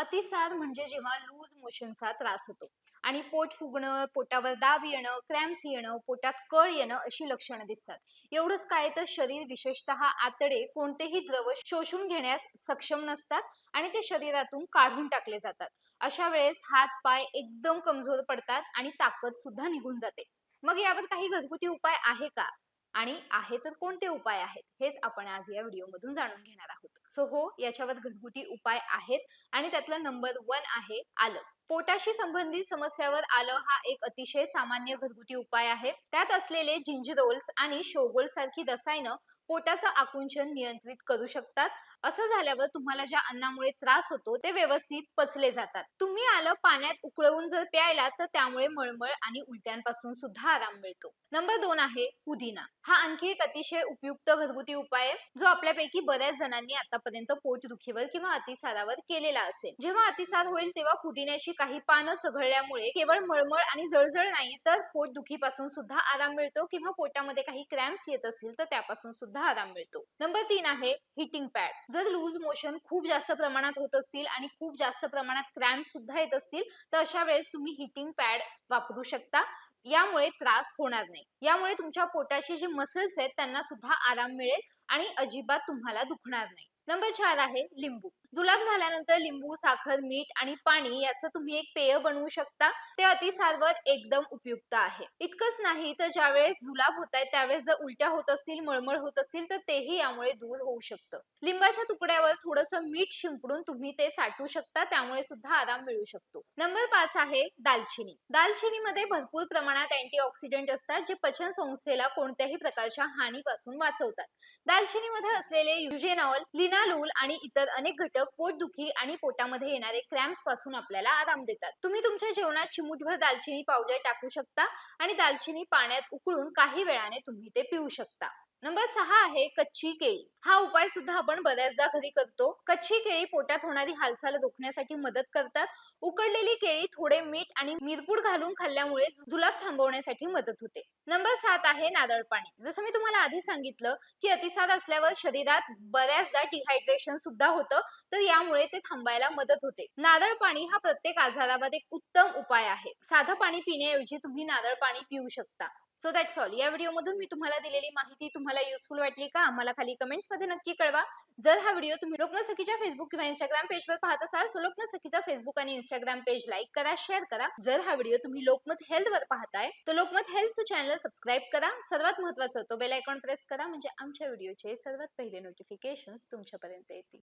अतिसार म्हणजे जेव्हा लूज मोशनचा त्रास होतो. आणि पोट फुगणं पोटावर दाब येणं क्रॅम्प्स येणं पोटात कळ येणं अशी लक्षणं दिसतात. एवढंच काय तर शरीर विशेषतः आतडे कोणतेही द्रव शोषून घेण्यास सक्षम नसतात आणि ते शरीरातून काढून टाकले जातात. अशा वेळेस हात पाय एकदम कमजोर पडतात आणि ताकद सुद्धा निघून जाते. मग यावर काही घरगुती उपाय आहे का? आणि आहे तर कोणते उपाय आहेत? हेच आपण आज या व्हिडिओमधून जाणून घेणार आहोत. सो हो याच्यावर घरगुती उपाय आहेत आणि त्यातला नंबर वन आहे आलं. पोटाशी संबंधित समस्यावर आलं हा एक अतिशय सामान्य घरगुती उपाय आहे. त्यात असलेले जिंजरोल्स आणि शोगोल सारखी रसायनं पोटाचं आकुंचन नियंत्रित करू शकतात. असं झाल्यावर तुम्हाला ज्या अन्नामुळे त्रास होतो ते व्यवस्थित पचले जातात. तुम्ही आलं पाण्यात उकळवून जर प्यायला तर त्यामुळे मळमळ आणि उलट्यांपासून सुद्धा आराम मिळतो. नंबर दोन आहे पुदिना. हा आणखी एक अतिशय उपयुक्त घरगुती उपाय आहे जो आपल्यापैकी बऱ्याच जणांनी आता आतापर्यंत पोटदुखीवर किंवा अतिसारावर केलेला असेल. जेव्हा अतिसार होईल तेव्हा पुदिन्याची काही पानं चघळल्यामुळे केवळ मळमळ आणि जळजळ नाही तर पोटदुखीपासून सुद्धा आराम मिळतो किंवा पोटामध्ये काही क्रॅम्प्स येत असतील तर त्यापासून सुद्धा आराम मिळतो. नंबर तीन आहे हिटिंग पॅड. जर लूज मोशन खूप जास्त प्रमाणात होत असतील आणि खूप जास्त प्रमाणात क्रॅम्प सुद्धा येत असतील तर अशा वेळेस तुम्ही हिटिंग पॅड वापरू शकता. यामुळे त्रास होणार नाही. यामुळे तुमच्या पोटाशी जे मसल्स आहेत त्यांना सुद्धा आराम मिळेल आणि अजिबात तुम्हाला दुखणार नाही. नंबर चार आहे लिंबू. जुलाब झाल्यानंतर लिंबू साखर मीठ आणि पाणी याचं तुम्ही एक पेय बनवू शकता. ते अतिसारवर एकदम उपयुक्त आहे. इतकंच नाही तर ज्यावेळेस जुलाब होत आहे त्यावेळेस जर उलट्या होत असतील मळमळ होत असतील तर तेही यामुळे दूर होऊ शकतं. लिंबाच्या तुकड्यावर थोडस मीठ शिंपडून तुम्ही ते चाटू शकता त्यामुळे सुद्धा आराम मिळू शकतो. नंबर पाच आहे दालचिनी. दालचिनीमध्ये भरपूर प्रमाणात अँटीऑक्सिडंट असतात जे पचन संस्थेला कोणत्याही प्रकारच्या हानीपासून वाचवतात. दालचिनीमध्ये असलेले युजेनॉल लिनालूल आणि इतर अनेक घटक पोटदुखी आणि पोटामध्ये येणारे क्रॅम्प्सपासून आपल्याला आराम देतात. तुम्ही तुमच्या जेवणात चिमूटभर दालचिनी पावडर टाकू शकता आणि दालचिनी पाण्यात उकळून काही वेळाने तुम्ही ते पिऊ शकता. नंबर सहा आहे कच्ची केळी. हा उपाय सुद्धा आपण बऱ्याचदा घरी करतो. कच्ची केळी पोटात होणारी हालचाल रोखण्यासाठी मदत करतात. उकडलेली केळी थोडे मीठ आणि मिरपूड घालून खाल्ल्यामुळे जुलाब थांबवण्यासाठी मदत होते. नंबर सात आहे नारळ पाणी. जसं मी तुम्हाला आधी सांगितलं की अतिसार असल्यावर शरीरात बऱ्याचदा डिहायड्रेशन सुद्धा होतं तर यामुळे ते थांबायला मदत होते. नारळ पाणी हा प्रत्येक आजारावर एक उत्तम उपाय आहे. साधं पाणी पिण्याऐवजी तुम्ही नारळ पाणी पिऊ शकता. सो दॅट्स ऑल या व्हिडिओमधून मी तुम्हाला दिलेली माहिती तुम्हाला युजफुल वाटली का? आम्हाला खाली कमेंट्समध्ये नक्की कळवा. जर हा व्हिडिओ तुम्ही लोकनसखीच्या फेसबुक किंवा इंस्टाग्राम पेजवर पाहत असाल सो लोकनसखीचा फेसबुक आणि इंस्टाग्राम पेज लाईक करा शेअर करा. जर हा व्हिडिओ तुम्ही लोकमत हेल्थ वर पाहताय तर लोकमत हेल्थचं चॅनल सबस्क्राईब करा. सर्वात महत्वाचं तो बेल आयकॉन प्रेस करा. म्हणजे आमच्या व्हिडिओचे सर्वात पहिले नोटिफिकेशन तुमच्यापर्यंत येतील.